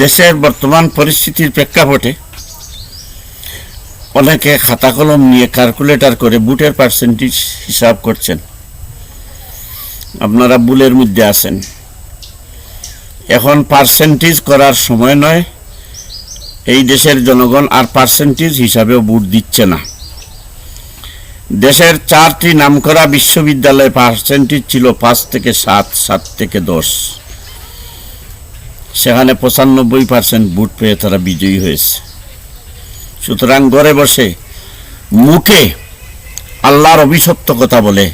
দেশের বর্তমান পরিস্থিতির প্রেক্ষাপটে অনেকে খাতা কলম নিয়ে ক্যালকুলেটর করে বুটের পার্সেন্টেজ হিসাব করছেন। আপনারা বুলের মধ্যে আছেন। এখন পার্সেন্টেজ করার সময় নয়, এই দেশের জনগণ আর পার্সেন্টেজ হিসাবেও বুট দিচ্ছে না। দেশের চারটি নামকরা বিশ্ববিদ্যালয়ে পার্সেন্টেজ ছিল পাঁচ থেকে সাত সাত থেকে দশ। সেখানে পঁচানব্বই পার্সেন্ট বুট পেয়ে তারা বিজয়ী হয়েছে। সুতরাং ঘরে বসে মুখে আল্লাহর অভিশপ্ত কথা বলে,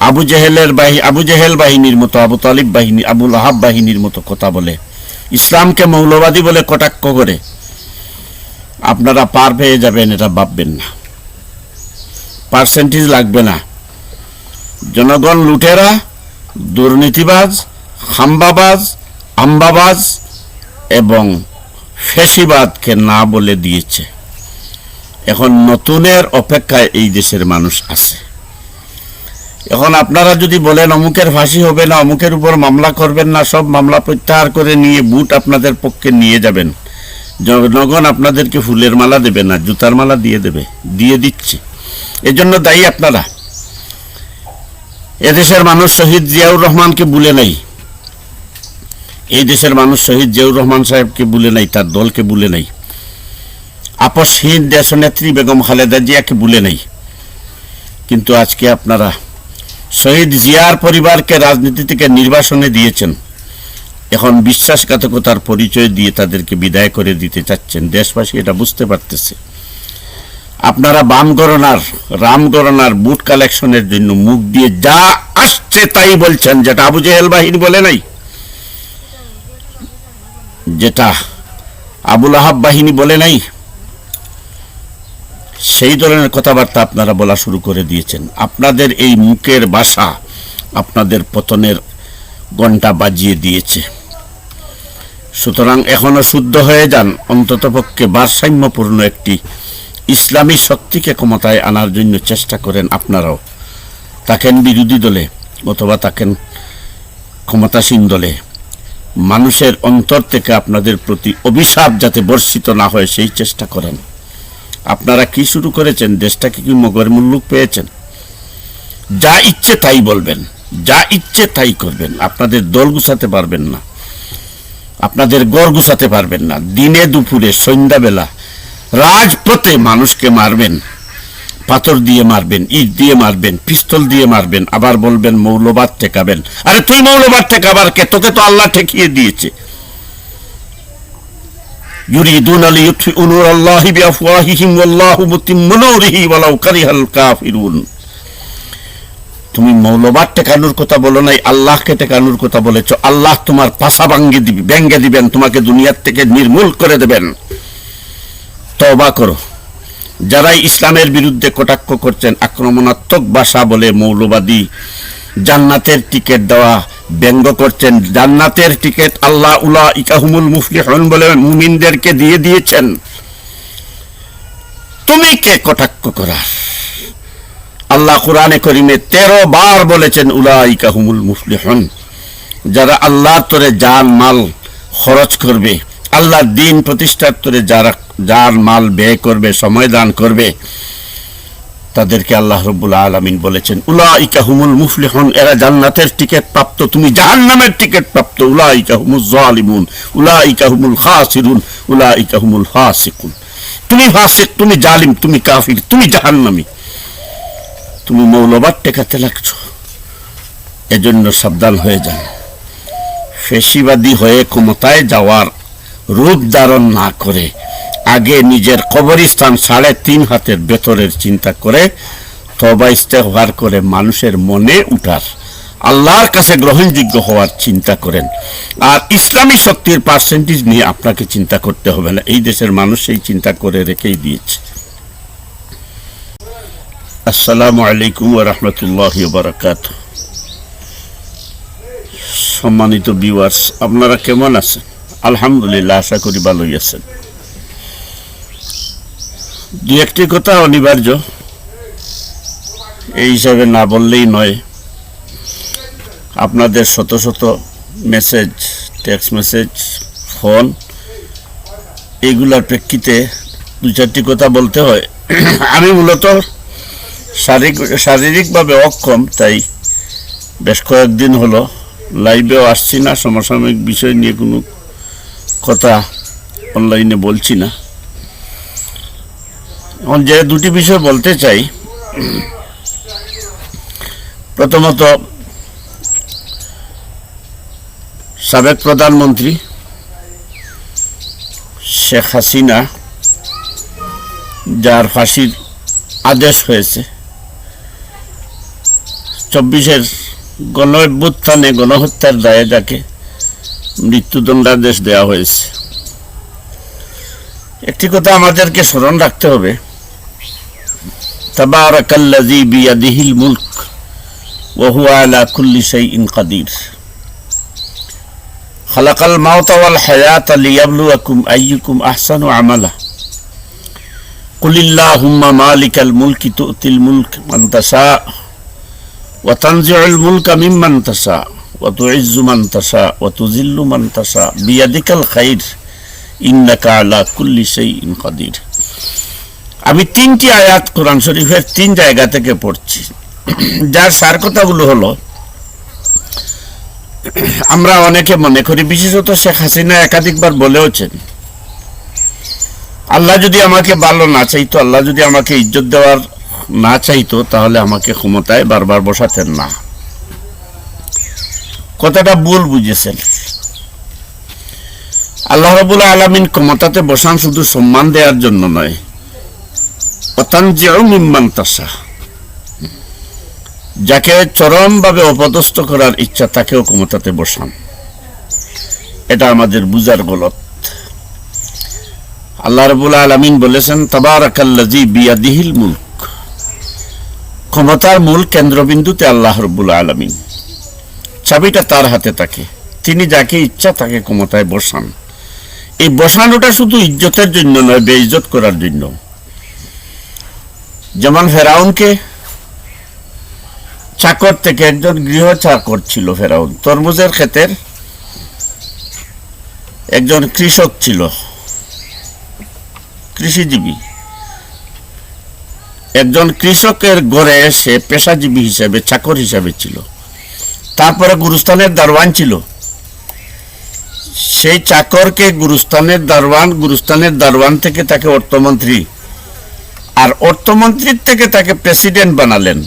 আবু জেহেলের বাহি, আবু জেহেল বাহিনীর মতো, আবু তালিব বাহিনী আবুল আহাব বাহিনীর মতো কথা বলে, ইসলামকে মৌলবাদী বলে কটাক্ষ করে, আপনারা পার পেয়ে যাবেন, এটা ভাববেন না। পার্সেন্টেজ লাগবে না। জনগণ লুটেরা, দুর্নীতিবাজ, হাম্বাবাজ আম্বাবাজ এবং ফেসিবাদকে না বলে দিয়েছে। এখন নতুনের অপেক্ষায় এই দেশের মানুষ আছে। এখন আপনারা যদি বলেন, অমুকের ফাঁসি হবে না, অমুকের উপর মামলা করবেন না, সব মামলা প্রত্যাহার করে নিয়ে বুট আপনাদের পক্ষে নিয়ে যাবেন। জনগণ আপনাদেরকে ফুলের মালা দেবে না, জুতার মালা দিয়ে দেবে, দিয়ে দিচ্ছে। এজন্য দায়ী আপনারা। এদেশের মানুষ শহীদ জিয়াউর রহমানকে ভুলে নাই। এই দেশের মানুষ শহীদ জিয়াউর রহমান সাহেবকে ভুলে নাই, তার দলকে ভুলে নাই। আপসহীন দেশনেত্রী বেগম খালেদা জিয়াকে ভুলে নাই। কিন্তু আজকে আপনারা শহীদ জিয়ার পরিবারকে রাজনীতি থেকে নির্বাসনে দিয়েছেন। এখন বিশ্বাসঘাতকতার পরিচয় দিয়ে তাদেরকে বিদায় করে দিতে চাচ্ছেন। দেশবাসী এটা বুঝতে পারতেছে। আপনারা বাম গণনার রাম গণনার বুট কালেকশনের জন্য মুখ দিয়ে যা আসছে তাই বলছেন, যেটা আবু জেহেল বাহিনী বলে নাই। যেটা আবুল আহাব বাহিনী বলে নাই, সেই ধরনের কথাবার্তা আপনারা বলা শুরু করে দিয়েছেন। আপনাদের এই মুখের বাসা আপনাদের পতনের ঘণ্টা বাজিয়ে দিয়েছে। সুতরাং এখনও শুদ্ধ হয়ে যান অন্ততপক্ষে ভারসাম্যপূর্ণ একটি ইসলামী শক্তিকে ক্ষমতায় আনার জন্য চেষ্টা করেন আপনারাও। থাকেন বিরোধী দলে অথবা থাকেন ক্ষমতাসীন দলে। মানুষের অন্তর থেকে আপনাদের প্রতি অভিশাপ যাতে বর্ষিত না হয়, সেই চেষ্টা করেন। আপনারা কি শুরু করেছেন? দেশটাকে কি মগর মুল্লুক পেয়েছেন? যা ইচ্ছে তাই বলবেন। যা ইচ্ছে তাই করবেন। আপনাদের দল গুছাতে পারবেন না। আপনাদের গড় গুছাতে পারবেন না। দিনে দুপুরে, সন্ধ্যাবেলা, রাজপথে মানুষকে মারবেন। পাথর দিয়ে মারবেন ইট দিয়ে মারবেন পিস্তল দিয়ে মারবেন আবার বলবেন মৌলবাদ ঠেকাবেন আরে তুই মৌলবাদ ঠেকাবার কে তোকে তো আল্লাহ ঠেকিয়ে দিয়েছে يريدون ليطفئوا نور الله بأفواههم والله متم نوره ولو كره الكافرون তুমি মৌলবাদ টেকানোর কথা বলো নাই আল্লাহকে টেকানোর কথা বলেছো আল্লাহ তোমার পাশা ভাঙ্গে দিবি ব্যঙ্গে দিবেন তোমাকে দুনিয়ার থেকে নির্মূল করে দেবেন তবা করো যারাই ইসলামের বিরুদ্ধে কটাক্ষ করছেন, আক্রমণাত্মক ভাষা বলে মৌলবাদী, জান্নাতের টিকিট দেওয়া ব্যঙ্গ করছেন। জান্নাতের টিকিট আল্লাহ উলা ইকাহুমুল মুফলিহন বলে মুমিনদেরকে দিয়ে দিয়েছেন। তুমি কে কটাক্ষ করার? আল্লাহ কোরআনে করিমে তেরো বার বলেছেন উলা ইকাহুমুল মুফলিহন, যারা আল্লাহর তরে জান, মাল খরচ করবে আল্লাহর দিন প্রতিষ্ঠার তরে যারা, যার মাল ব্যয় করবে, সময় দান করবে, তাদেরকে আল্লাহ রব্বুল আলমিন বলেছেন, উলাইকা হুমুল মুফলিহন, এরা জান্নাতের টিকিট প্রাপ্ত, তুমি জাহান্নামের টিকিট প্রাপ্ত, উলাইকা হুমুল জালিমুন, উলাইকা হুমুল খাসিরুন, উলাইকা হুমুল ফাসিকুন। তুমি ফাসিক, তুমি জালিম, তুমি কাফির, তুমি জাহান্নামী। তুমি মৌলবাদ টেকাতে লাগছো। এজন্য সাবধান হয়ে যান। ফেসিবাদী হয়ে ক্ষমতায় যাওয়ার রূপ ধারণ না করে আগে নিজের কবরস্থান সাড়ে তিন হাতের ভেতরের চিন্তা করে তবা ইস্তেফার করে মানুষের মনে উঠার। আল্লাহর কাছে গ্রহণযোগ্য হওয়ার চিন্তা করেন। আর ইসলামী শক্তির পার্সেন্টেজ নিয়ে আপনাকে চিন্তা করতে হবে না। এই দেশের মানুষ সেই চিন্তা করে রেখেই দিয়েছে। আসসালামু আলাইকুম রহমতুল্লাহ বারাকাত সম্মানিত ভিউয়ার্স আপনারা কেমন আছেন? আলহামদুলিল্লাহ, আশা করি ভালোই আছেন। দু একটি কথা অনিবার্য। এই হিসাবে না বললেই নয়, আপনাদের শত শত মেসেজ টেক্সট মেসেজ ফোন এইগুলার প্রেক্ষিতে দু চারটি কথা বলতে হয়। আমি মূলত শারীরিক, শারীরিকভাবে অক্ষম, তাই বেশ কয়েকদিন হলো লাইভেও আসছি না। সমসাময়িক বিষয় নিয়ে কোনো কথা অনলাইনে বলছি না। এখন যে দুটি বিষয় বলতে চাই, প্রথমত, সাবেক প্রধানমন্ত্রী শেখ হাসিনা, যার ফাঁসির আদেশ হয়েছে, চব্বিশের গণ গণহত্যার দায়ে যাকে মৃত্যুদণ্ডাদেশ দেওয়া হয়েছে একটি কথা আমাদেরকে স্মরণ রাখতে হবে তাবারাকাল্লাযী বিয়াদিহিল মুলক ওয়া হুয়া আলা কুল্লি শাইইন কাদির খালাকাল মাউতা ওয়াল হায়াতা লিয়াবলুয়াকুম আইয়ুকুম আহসানু আমালা قل اللهم مالك الملك تؤتي الملك من تشاء وتنزع الملك ممن تشاء وتعز من تشاء وتذل من تشاء بيدك الخير إنك على كل شيء قدير আমি তিনটি আয়াত কোরআন শরীফের তিন জায়গা থেকে পড়ছি যার সার কথাগুলো হলো আমরা অনেকে মনে করি বিশেষত শেখ হাসিনা একাধিকবার বলেওছেন আল্লাহ যদি আমাকে ভালো না চাইতো আল্লাহ যদি আমাকে ইজ্জত দেওয়ার না চাইতো তাহলে আমাকে ক্ষমতায় বারবার বসাতেন না কথাটা ভুল বুঝেছেন। আল্লাহ রবুল আলমিন ক্ষমতাতে বসান শুধু সম্মান দেওয়ার জন্য নয়। অতাঞ্জেও মিম্মান তাসা যাকে চরমভাবে অপদস্থ করার ইচ্ছা তাকেও ক্ষমতাতে বসান। এটা আমাদের বুজার গলত। আল্লাহ রবুল আলমিন বলেছেন তাবারাকাল্লাজি বিয়াদিহিল মুলক। ক্ষমতার মূল কেন্দ্রবিন্দুতে আল্লাহ রবুল আলমিন। চাবিটা তার হাতে থাকে। তিনি যাকে ইচ্ছা তাকে ক্ষমতায় বসান। এই বসানোটা শুধু ইজ্জতের জন্য নয়, বেইজ্জত করার জন্য। যেমন ফেরাউনকে, চাকর থেকে একজন গৃহ চাকর ছিল ফেরাউন। তরমুজের ক্ষেতের একজন কৃষক ছিল। কৃষিজীবী। একজন কৃষকের গড়ে সে পেশাজীবী হিসেবে, চাকর হিসেবে ছিল। তারপরে গুরুস্থানের দারওয়ান ছিল। সেই চাকরকে গুরুস্থানের দারওয়ান গুরুস্থানের দারওয়ান থেকে তাকে অর্থমন্ত্রী আর অর্থমন্ত্রীর থেকে তাকে প্রেসিডেন্ট বানালেন।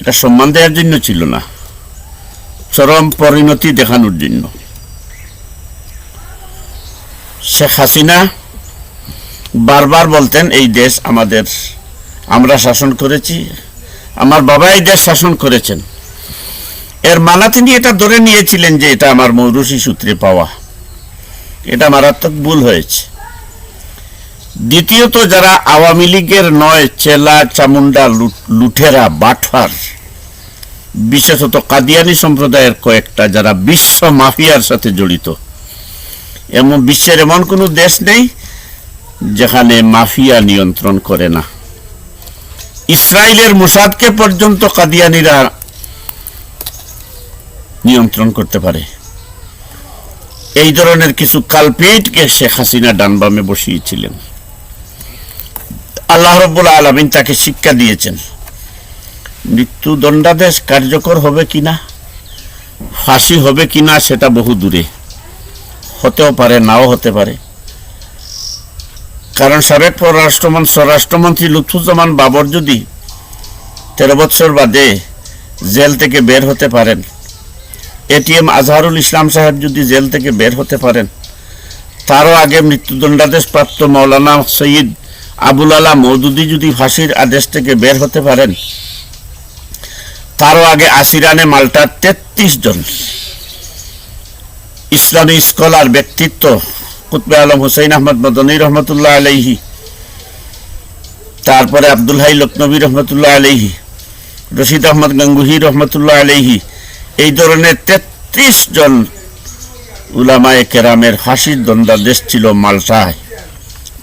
এটা সম্মান দেওয়ার জন্য ছিল না। চরম পরিণতি দেখানোর জন্য। শেখ হাসিনা বারবার বলতেন, এই দেশ আমাদের, আমরা শাসন করেছি, আমার বাবা এই দেশ শাসন করেছেন। এর মালা তিনি এটা ধরে নিয়েছিলেন যে এটা আমার মৌরুষি সূত্রে পাওয়া। এটা মারাত্মক ভুল হয়েছে। দ্বিতীয়ত যারা আওয়ামী লীগের নয় চেলা চামুন্ডা লুঠেরা বাটফার বিশেষত কাদিয়ানি সম্প্রদায়ের কয়েকটা যারা বিশ্ব মাফিয়ার সাথে জড়িত, এমন বিশ্বের এমন কোনো দেশ নেই যেখানে মাফিয়া নিয়ন্ত্রণ করে না। ইসরায়েলের মুসাদকে পর্যন্ত কাদিয়ানিরা নিয়ন্ত্রণ করতে পারে। এই ধরনের কিছু কালপেটকে শেখ হাসিনা ডানবামে বসিয়েছিলেন। আল্লাহ রব্বুল আলমিন তাকে শিক্ষা দিয়েছেন, মৃত্যুদণ্ডাদেশ কার্যকর হবে কিনা ফাঁসি হবে কিনা সেটা বহু দূরে। হতেও পারে, নাও হতে পারে। কারণ সাবেক পররাষ্ট্রমন্ত্রী, স্বরাষ্ট্রমন্ত্রী লুৎফুজ্জামান বাবর যদি তেরো বছর বাদে জেল থেকে বের হতে পারেন এটিএম আজহারুল ইসলাম সাহেব যদি জেল থেকে বের হতে পারেন, তারও আগে মৃত্যুদণ্ডাদেশ প্রাপ্ত মৌলানা সৈয়দ আবুল আলা মৌদুদি যদি ফাঁসির আদেশ থেকে বের হতে পারেন, তারও আগে আসিরানে মাল্টার তেত্রিশ জন ইসলামী স্কলার ব্যক্তিত্ব কুতবে আলম হুসাইন আহমদ মদনী রহমতুল্লাহ আলাইহি, তারপরে আব্দুল হাই লক্ষ্ণবী রহমতুল্লাহ আলাইহি, রশিদ আহমদ গঙ্গুহি রহমতুল্লাহ আলাইহি এই ধরনের তেত্রিশ জন উলামায় কেরামের ফাঁসির দণ্ডাদেশ ছিল মাল্টায়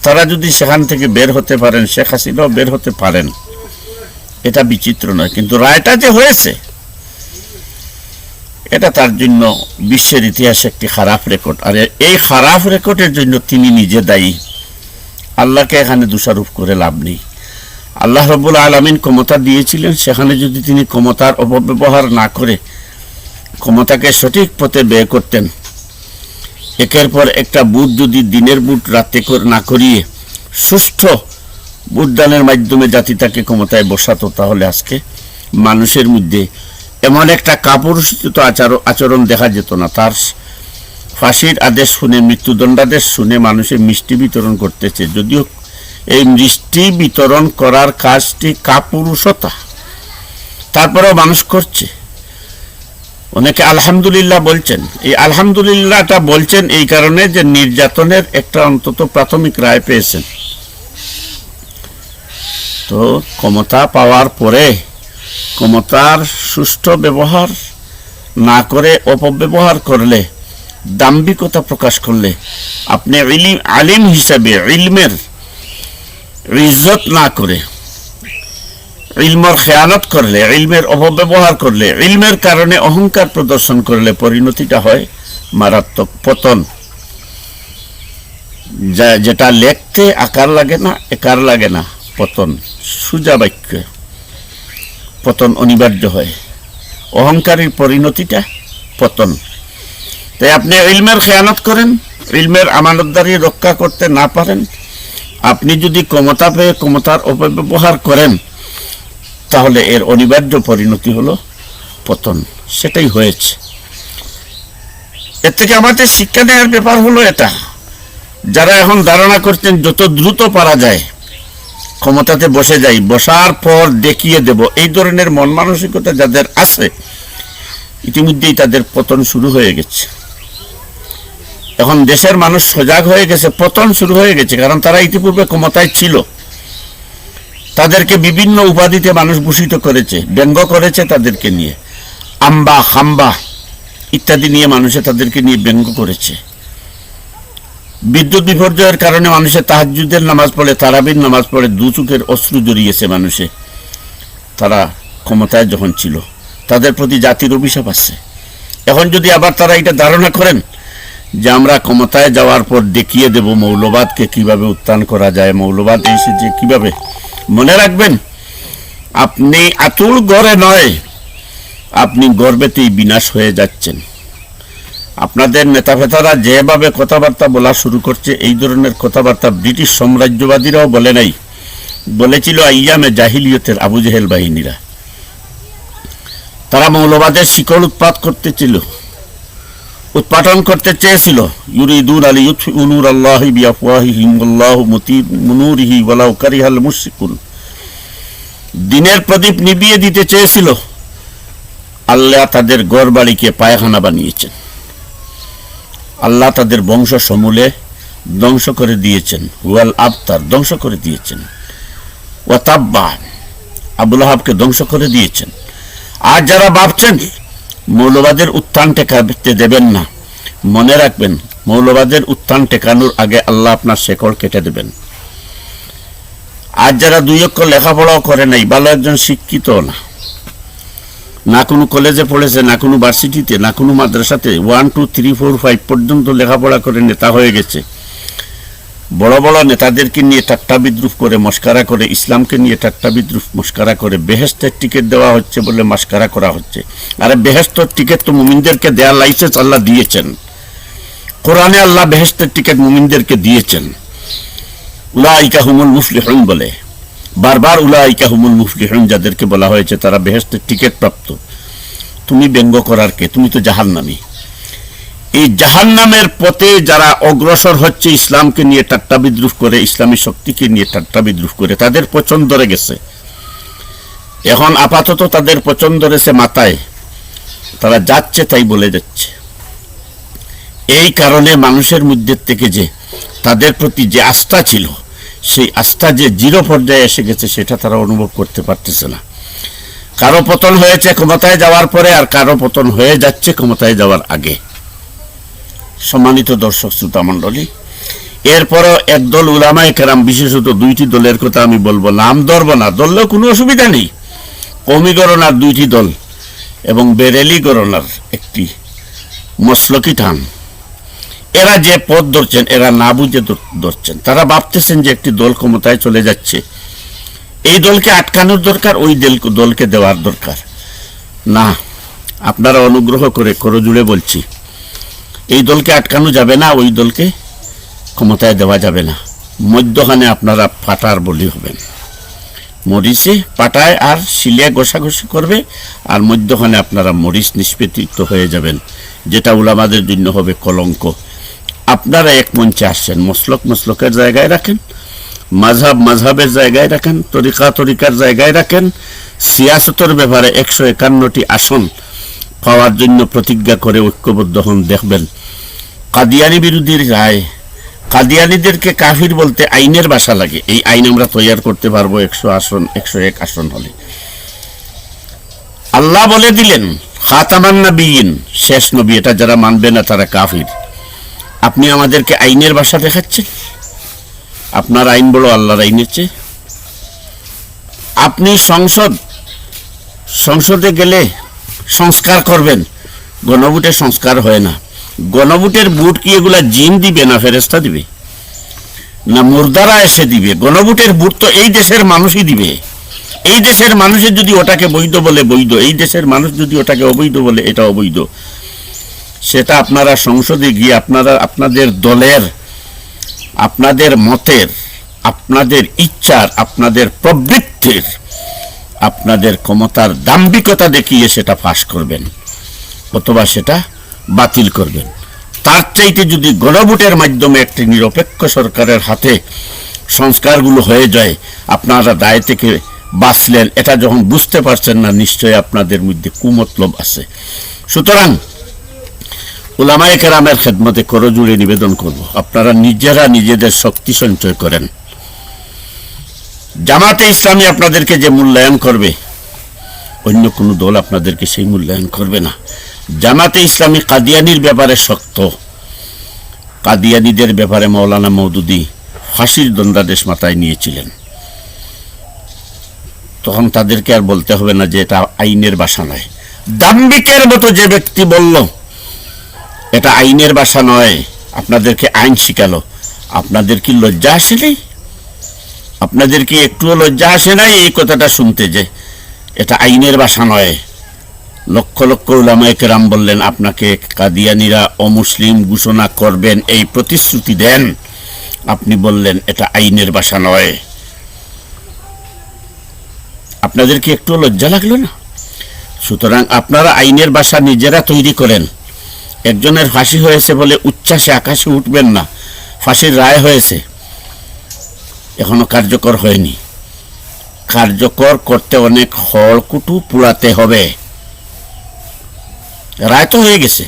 তারা যদি সেখান থেকে বের হতে পারেন, শেখ হাসিনাও বের হতে পারেন। এটা বিচিত্র নয়, কিন্তু রায়টা যে হয়েছে, এটা তার জন্য বিশ্বের ইতিহাসে একটি খারাপ রেকর্ড। আর এই খারাপ রেকর্ডের জন্য তিনি নিজে দায়ী। আল্লাহকে এখানে দোষারোপ করে লাভ নেই। আল্লাহ রব্বুল আলমিন ক্ষমতা দিয়েছিলেন, সেখানে যদি তিনি ক্ষমতার অপব্যবহার না করে ক্ষমতাকে সঠিক পথে ব্যয় করতেন। একের পর একটা বুথ যদি দিনের বুট রাতে না করিয়ে সুষ্ঠ বুটদানের মাধ্যমে জাতি তাকে ক্ষমতায় বসাতো, তাহলে আজকে মানুষের মধ্যে এমন একটা কাপুরুষিত আচার আচরণ দেখা যেত না। তার ফাঁসির আদেশ শুনে, মৃত্যুদণ্ডাদেশ শুনে মানুষের মিষ্টি বিতরণ করতেছে। যদিও এই মিষ্টি বিতরণ করার কাজটি কাপুরুষতা। তারপরেও মানুষ করছে। অনেকে আলহামদুলিল্লাহ বলছেন। এই আলহামদুলিল্লাহটা বলছেন এই কারণে যে নির্যাতনের একটা অন্তত প্রাথমিক রায় পেয়েছেন। তো ক্ষমতা পাওয়ার পরে ক্ষমতার সুষ্ঠু ব্যবহার না করে অপব্যবহার করলে, দাম্ভিকতা প্রকাশ করলে, আপনি আলিম হিসাবে ইলমের ইজ্জত না করে ইলমর খেয়ানত করলে, ইলমের অপব্যবহার করলে, ইলমের কারণে অহংকার প্রদর্শন করলে পরিণতিটা হয় মারাত্মক পতন। যা- যেটা লেখতে আকার লাগে না, একার লাগে না, পতন। সুজা বাক্য। পতন অনিবার্য হয়। অহংকারীর পরিণতিটা পতন। তাই আপনি ইলমের খেয়ানত করেন, ইলমের আমানতদারি রক্ষা করতে না পারেন, আপনি যদি ক্ষমতা পেয়ে ক্ষমতার অপব্যবহার করেন তাহলে এর অনিবার্য পরিণতি হলো পতন। সেটাই হয়েছে। এর থেকে আমাদের শিক্ষা নেওয়ার ব্যাপার হলো এটা। যারা এখন ধারণা করছেন যত দ্রুত পারা যায়, ক্ষমতাতে বসে যাই, বসার পর দেখিয়ে দেব, এই ধরনের মন মানসিকতা যাদের আছে, ইতিমধ্যেই তাদের পতন শুরু হয়ে গেছে। এখন দেশের মানুষ সজাগ হয়ে গেছে, পতন শুরু হয়ে গেছে, কারণ তারা ইতিপূর্বে ক্ষমতায় ছিল। তাদেরকে বিভিন্ন উপাধিতে মানুষ ভূষিত করেছে, ব্যঙ্গ করেছে তাদেরকে নিয়ে। আম্বা, খাম্বা ইত্যাদি নিয়ে মানুষে তাদেরকে নিয়ে ব্যঙ্গ করেছে। বিদ্যুৎ বিপর্যয়ের কারণে মানুষের তাহাজুদের নামাজ পড়ে, তারাবির নামাজ পড়ে, দু চোখের অশ্রু জড়িয়েছে মানুষে। তারা ক্ষমতায় যখন ছিল, তাদের প্রতি জাতির অভিশাপ আছে এখন যদি আবার তারা এটা ধারণা করেন যে আমরা ক্ষমতায় যাওয়ার পর দেখিয়ে দেব মৌলবাদকে কীভাবে উত্থান করা যায়, মৌলবাদ এসেছে কীভাবে মনে রাখবেন, আপনি আতুল গড়ে নয়, আপনি গর্বেতেই বিনাশ হয়ে যাচ্ছেন। আপনাদের নেতা ফেতারা যেভাবে কথাবার্তা বলা শুরু করছে, এই ধরনের কথাবার্তা ব্রিটিশ সাম্রাজ্যবাদীরাও বলে নাই। বলেছিল আইয়ামে জাহিলিয়তের আবু জেহেল বাহিনীরা। তারা মৌলবাদের শিকড় উৎপাত করতেছিল উৎপাদন করতে চেয়েছিল। ইউরিদুন আলী উনুর আল্লাহ বিআফওয়াহিহিম আল্লাহু মুনুরিহি ওয়ালাউ কারিহাল মুশরিকুন। দিনের প্রদীপ নিভিয়ে দিতে চেয়েছিল। আল্লাহ তাদের গড় বাড়িকে পায়খানা বানিয়েছেন। আল্লাহ তাদের বংশ সমূলে ধ্বংস করে দিয়েছেন। ওয়াল আবতার ধ্বংস করে দিয়েছেন। ওয়াতাব্বা আবুল আহাবকে ধ্বংস করে দিয়েছেন। আর যারা ভাবছেন মৌলবাদের উত্থান টেকাতে দেবেন না। মনে রাখবেন, মৌলবাদের উত্থান টেকানোর আগে আল্লাহ আপনার শেকড় কেটে দেবেন। আর যারা দুই অক্ষর লেখাপড়াও করে নাই, ভালো একজন শিক্ষিত না। না কোনো কলেজে পড়েছে, না কোনো ভার্সিটিতে, না কোনো মাদ্রাসাতে one two three four five পর্যন্ত লেখাপড়া করে নেতা হয়ে গেছে। বড় বড় নেতাদেরকে নিয়ে ঠাট্টা বিদ্রুপ করে, মস্কারা করে, ইসলামকে নিয়ে ঠাট্টা বিদ্রুপ, মস্কারা করে, বেহেস্তের টিকিট দেওয়া হচ্ছে বলে মস্কারা করা হচ্ছে। আরে বেহেস্তর টিকিট তো মুমিনদেরকে দেওয়ার লাইসেন্স আল্লাহ দিয়েছেন। কোরআনে আল্লাহ বেহেস্তের টিকিট মুমিনদেরকে দিয়েছেন। উলাইকা হুমুল মুফলিহুন বলে। বারবার উলাইকা হুমুল মুফলিহুন যাদেরকে বলা হয়েছে, তারা বেহেস্তের টিকিট প্রাপ্ত। তুমি ব্যঙ্গ করার কে? তুমি তো জাহান্নামী। এই জাহান্নামের পথে যারা অগ্রসর হচ্ছে ইসলামকে নিয়ে ঠাট্টা বিদ্রুপ করে, ইসলামী শক্তিকে নিয়ে ঠাট্টা বিদ্রুপ করে, তাদের পছন্দ ধরে গেছে এখন আপাতত তাদের পছন্দ রয়েছে মাথায়। তারা যাচ্ছে তাই বলে যাচ্ছে। এই কারণে মানুষের মধ্যে থেকে যে তাদের প্রতি যে আস্থা ছিল, সেই আস্থা যে জিরো পর্যায়ে এসে গেছে, সেটা তারা অনুভব করতে পারতেছে না। কারও পতন হয়েছে ক্ষমতায় যাওয়ার পরে, আর কারও পতন হয়ে যাচ্ছে ক্ষমতায় যাওয়ার আগে। সম্মানিত দর্শক শ্রোতা মণ্ডলী এরপরও একদল উলামায় কেরাম, বিশেষত দুইটি দলের কথা আমি বলব। নাম ধরবো না, ধরলেও কোনো অসুবিধা নেই। কৌমিকরণ আর দুইটি দল এবং বেরেলি গণনার একটি মসলকি টান এরা যে পথ ধরছেন, এরা না বুঝে ধরছেন। তারা ভাবতেছেন যে একটি দল ক্ষমতায় চলে যাচ্ছে। এই দলকে আটকানোর দরকার, ওই দল- দলকে দেওয়ার দরকার। না, আপনারা অনুগ্রহ করে করজুড়ে বলছি এই দলকে আটকানো যাবে না, ওই দলকে ক্ষমতায় দেওয়া যাবে না। মধ্যখানে আপনারা পাটার বলি হবেন। মরিচে পাটায় আর শিলে ঘষাঘষি করবে আর মধ্যখানে আপনারা মরিচ নিষ্পেতিত হয়ে যাবেন, যেটা উলামাদের জন্য হবে কলঙ্ক। আপনারা এক মঞ্চে আসছেন, মসলক মসলকের জায়গায় রাখেন, মাঝহাব মাঝহাবের জায়গায় রাখেন, তরিকা তরিকার জায়গায় রাখেন, সিয়াসতের ব্যাপারে একশো একান্নটি আসন পাওয়ার জন্য প্রতিজ্ঞা করে ঐক্যবদ্ধ হন, দেখবেন। কাদিয়ানি বিরোধীর রায়, কাদিয়ানিদেরকে কাফির বলতে আইনের বাসা লাগে। এই আইন আমরা তৈরি করতে পারব একশো আসন, একশো এক আসন হলে। আল্লাহ বলে দিলেন, খাতামান নবীন শেষ নবী, এটা যারা মানবে না তারা কাফির। আপনি আমাদেরকে আইনের ভাষা দেখাচ্ছেন? আপনার আইন বড় আল্লাহর আইনের চেয়ে। আপনি সংসদ, সংসদে গেলে সংস্কার করবেন। গণভোটে সংস্কার হয় না। গণভোটের বুট কি এগুলা জিন দিবে না ফেরেস্তা দিবে? না মুর্দারা এসে দিবে? গণভোটের বুট তো এই দেশের মানুষই দিবে। এই দেশের মানুষের যদি ওটাকে বৈধ বলে বৈধ, এই দেশের মানুষ যদি ওটাকে অবৈধ বলে, এটা অবৈধ। সেটা আপনারা সংসদে গিয়ে আপনারা, আপনাদের দলের, আপনাদের মতের, আপনাদের ইচ্ছার, আপনাদের প্রবৃত্তির আপনাদের ক্ষমতার দাম্ভিকতা দেখিয়ে সেটা ফাঁস করবেন, অথবা সেটা বাতিল করবেন। তার চাইতে যদি গণভোটের মাধ্যমে একটি নিরপেক্ষ সরকারের হাতে সংস্কারগুলো হয়ে যায়, আপনারা দায় থেকে বাঁচলেন, এটা যখন বুঝতে পারছেন না, নিশ্চয়ই আপনাদের মধ্যে কুমতলব আছে। সুতরাং ওলামায়ে কেরামের খেদমতে করজুড়ে নিবেদন করব। আপনারা নিজেরা নিজেদের শক্তি সঞ্চয় করেন। জামাতে ইসলামী আপনাদেরকে যে মূল্যায়ন করবে, অন্য কোনো দল আপনাদেরকে সেই মূল্যায়ন করবে না। জামাতে ইসলামী কাদিয়ানির ব্যাপারে শক্ত। কাদিয়ানিদের ব্যাপারে মৌলানা মৌদুদি ফাঁসির দণ্ডাদেশ মাথায় নিয়েছিলেন। তখন তাদেরকে আর বলতে হবে না যে এটা আইনের বাসা নয়। দাম্বিকের মতো যে ব্যক্তি বলল, এটা আইনের বাসা নয়, আপনাদেরকে আইন শিখালো, আপনাদের কি লজ্জা আসেনি? আপনাদের কি একটুও লজ্জা আসে নাই এই কথাটা শুনতে যে? এটা আইনের বাসা নয়। লক্ষ লক্ষ উলামায়ে কেরাম বললেন, আপনাকে কাদিয়ানিরা অমুসলিম ঘোষণা করবেন, এই প্রতিশ্রুতি দেন। আপনি বললেন, এটা আইনের বাসা নয়। আপনাদের কি একটু লজ্জা লাগল না? সুতরাং আপনারা আইনের বাসা নিজেরা তৈরি করেন। একজনের ফাঁসি হয়েছে বলে উচ্ছ্বাসে আকাশে উঠবেন না। ফাঁসির রায় হয়েছে। এখনও কার্যকর হয়নি। কার্যকর করতে অনেক খড়কুটু পুড়াতে হবে। রায় তো হয়ে গেছে।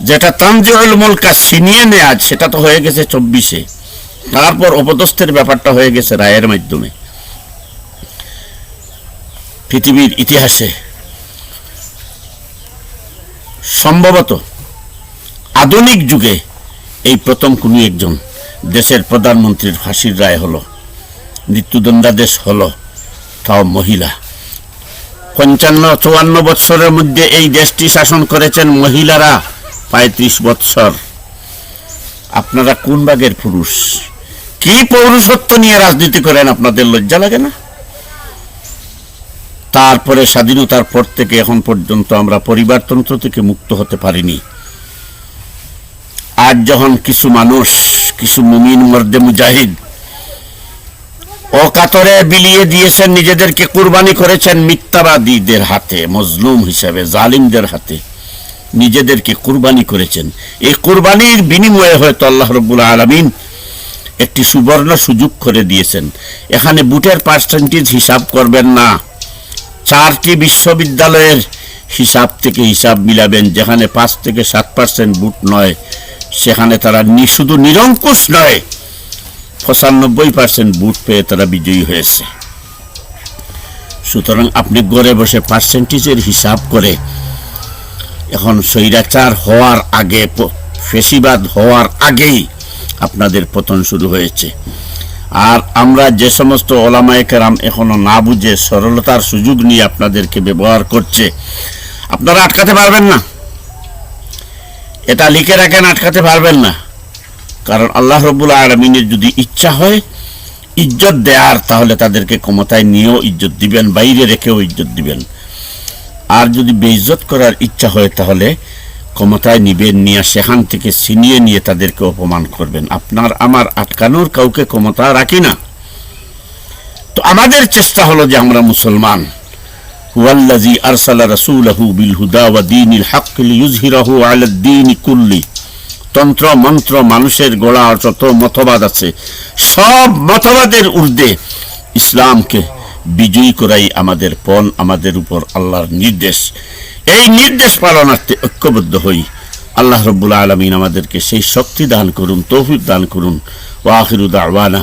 যেটা তানজিউল মুলকা ছিনিয়ে নেয়াজ সেটা তো হয়ে গেছে চব্বিশে। তারপর অপদস্থের ব্যাপারটা হয়ে গেছে রায়ের মাধ্যমে। পৃথিবীর ইতিহাসে সম্ভবত আধুনিক যুগে এই প্রথম কোনো একজন। দেশের প্রধানমন্ত্রীর ফাঁসির রায় হলো, মৃত্যুদণ্ডাদেশ হলো, তাও মহিলা। পঞ্চান্ন, চুয়ান্ন বৎসরের মধ্যে এই দেশটি শাসন করেছেন মহিলারা পঁয়ত্রিশ বৎসর। আপনারা কোন ভাগের পুরুষ? কি পৌরুষত্ব নিয়ে রাজনীতি করেন আপনাদের লজ্জা লাগে না? তারপরে স্বাধীনতার পর থেকে এখন পর্যন্ত আমরা পরিবারতন্ত্র থেকে মুক্ত হতে পারিনি। আজ যখন কিছু মানুষ কিছু মুমিন মর্দে মুজাহিদ। অকাতরে বিলিয়ে দিয়েছেন, নিজেদেরকে কুরবানি করেছেন মিথ্যাবাদীদের হাতে, মজলুম হিসাবে, জালিমদের হাতে। নিজেদেরকে কুরবানি করেছেন। এই কুরবানির বিনিময়ে হয়তো আল্লাহ রব্বুল আলমিন একটি সুবর্ণ সুযোগ করে দিয়েছেন। এখানে বুটের পার্সেন্টেজ হিসাব করবেন না। চারটি বিশ্ববিদ্যালয়ের হিসাব থেকে হিসাব মিলাবেন, যেখানে পাঁচ থেকে সাত পার্সেন্ট বুট নয়। সেখানে তারা শুধু নিরঙ্কুশ নয়, পঁচানব্বই পার্সেন্ট বুট পেয়ে তারা বিজয়ী হয়েছে। সুতরাং আপনি ঘরে বসে পার্সেন্টেজের হিসাব করে এখন স্বৈরাচার হওয়ার আগে ফেসিবাদ হওয়ার আগেই আপনাদের পতন শুরু হয়েছে। আর আমরা যে সমস্ত ওলামায়ে কেরাম এখনও না বুঝে সরলতার সুযোগ নিয়ে আপনাদেরকে ব্যবহার করছে, আপনারা আটকাতে পারবেন না। এটা লিখে রাখেন, আটকাতে পারবেন না। কারণ আল্লাহ রব্বুল আলমিনের যদি ইচ্ছা হয়, ইজ্জত দেয়ার, তাহলে তাদেরকে ক্ষমতায় নিয়েও ইজ্জত দিবেন, বাইরে রেখেও ইজ্জত দিবেন। আর যদি বেইজ্জত করার ইচ্ছা হয়, তাহলে ক্ষমতায় নিবেন, নিয়ে সেখান থেকে ছিনিয়ে নিয়ে তাদেরকে অপমান করবেন। আপনার, আমার আটকানোর কাউকে ক্ষমতা রাখি না। তো আমাদের চেষ্টা হলো যে আমরা মুসলমান ওয়াল্লাজি আরসালা রাসূলাহু বিল হুদা ওয়া দীনিল লিইয়ুযহিরাহু আলাদ দীনি কুল্লি। তন্ত্র, মন্ত্র, মানুষের গোড়া যত মতবাদ আছে, সব মতবাদের ঊর্ধ্বে ইসলামকে বিজয়ী করাই আমাদের পণ, আমাদের উপর আল্লাহর নির্দেশ। এই নির্দেশ পালনার্থে ঐক্যবদ্ধ হই। আল্লাহ রব্বুল আলমিন আমাদেরকে সেই শক্তি দান করুন, তৌফিক দান করুন। ওয়াখিরু দাওয়ানা